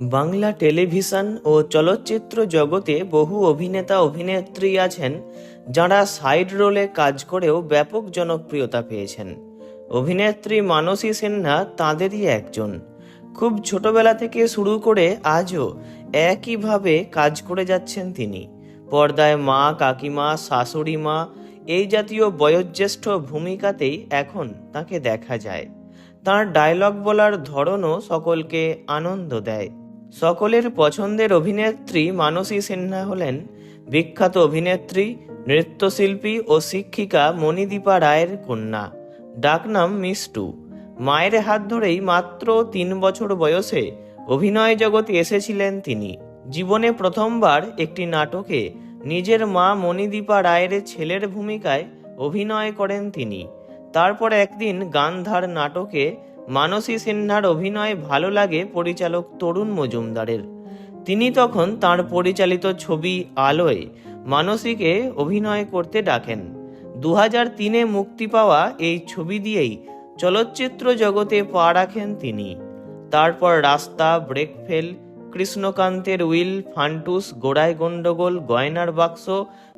Bangla television ও চলচ্চিত্র জগতে বহু অভিনেতা, অভিনেত্রী আছেন যাঁরা সাইড রোলে কাজ করেও ব্যাপক জনপ্রিয়তা পেয়েছেন। অভিনেত্রী মানসী সিনহা তাঁদেরই একজন। খুব ছোটবেলা থেকে শুরু করে আজও একইভাবে কাজ করে যাচ্ছেন তিনি। পর্দায় মা, কাকিমা, শাশুড়ি মা, এই জাতীয় বয়োজ্যেষ্ঠ ভূমিকাতেই এখন তাকে দেখা যায়। তার ডায়লগ বলার ধরনও সকলকে আনন্দ দেয়। সকলের পছন্দের অভিনেত্রী মানসী সিনহা হলেন বিখ্যাত অভিনেত্রী, নৃত্যশিল্পী ও শিক্ষিকা মণিদীপা রায়ের কন্যা। ডাকনাম মিষ্টু। মায়ের হাত ধরেই মাত্র তিন বছর বয়সে অভিনয় জগতে এসেছিলেন তিনি। জীবনে প্রথমবার একটি নাটকে নিজের মা মণিদীপা রায়ের ছেলের ভূমিকায় অভিনয় করেন তিনি। তারপর একদিন গান্ধার নাটকে মানসী সিনহার অভিনয় ভালো লাগে পরিচালক তরুণ মজুমদারের। তিনি তখন তার পরিচালিত ছবি আলোয় মানসীকে অভিনয় করতে ডাকেন। দু হাজার তিনে মুক্তি পাওয়া এই ছবি দিয়েই চলচ্চিত্র জগতে পা রাখেন তিনি। তারপর রাস্তা, ব্রেকফেল, কৃষ্ণকান্তের উইল, ফান্টুস, গোড়ায় গন্ডগোল, গয়নার বাক্স,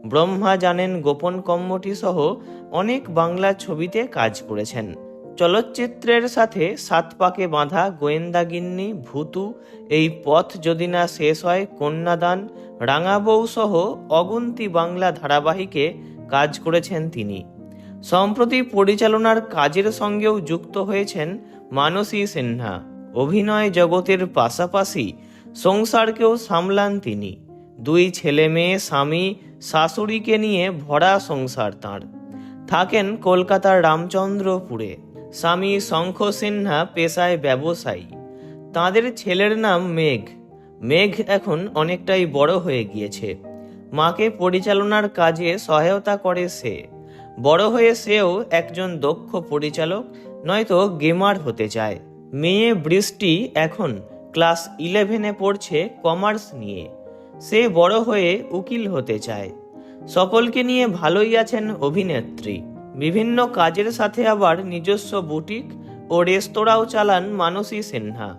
ব্রহ্মা জানেন গোপন কম্মটি সহ অনেক বাংলা ছবিতে কাজ করেছেন। চলচ্চিত্রের সাথে সাত পাকে বাঁধা গোয়েন্দাগিন্নি ভূতু, এই পথ যদি না শেষ হয় কন্যাদান রাঙাবউ সহ অগুন্তি বাংলা ধারাবাহিকে কাজ করেছেন তিনি। সম্প্রতি পরিচালনার কাজের সঙ্গেও যুক্ত হয়েছেন মানসী সিনহা। অভিনয় জগতের পাশাপাশি সংসারকেও সামলান তিনি। দুই ছেলে মেয়ে, স্বামী, শাশুড়িকে নিয়ে ভরা সংসার তাঁর। থাকেন কলকাতার রামচন্দ্রপুরে। স্বামী শঙ্খ সিনহা পেশায় ব্যবসায়ী। তাঁদের ছেলের নাম মেঘ। মেঘ এখন অনেকটাই বড় হয়ে গিয়েছে। মাকে পরিচালনার কাজে সহায়তা করে সে। বড় হয়ে সেও একজন দক্ষ পরিচালক, নয়তো গেমার হতে চায়। মেয়ে বৃষ্টি এখন ক্লাস ইলেভেনে পড়ছে কমার্স নিয়ে। সে বড় হয়ে উকিল হতে চায়। সকলকে নিয়ে ভালোই আছেন অভিনেত্রী। বিভিন্ন কাজের সাথে আবার নিজস্ব বুটিক ও রেস্তোরাঁও চালান মানসী সিনহা।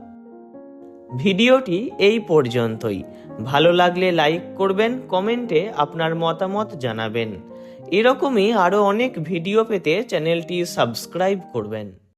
ভিডিওটি এই পর্যন্তই। ভালো লাগলে লাইক করবেন, কমেন্টে আপনার মতামত জানাবেন। এরকমই আরও অনেক ভিডিও পেতে চ্যানেলটি সাবস্ক্রাইব করবেন।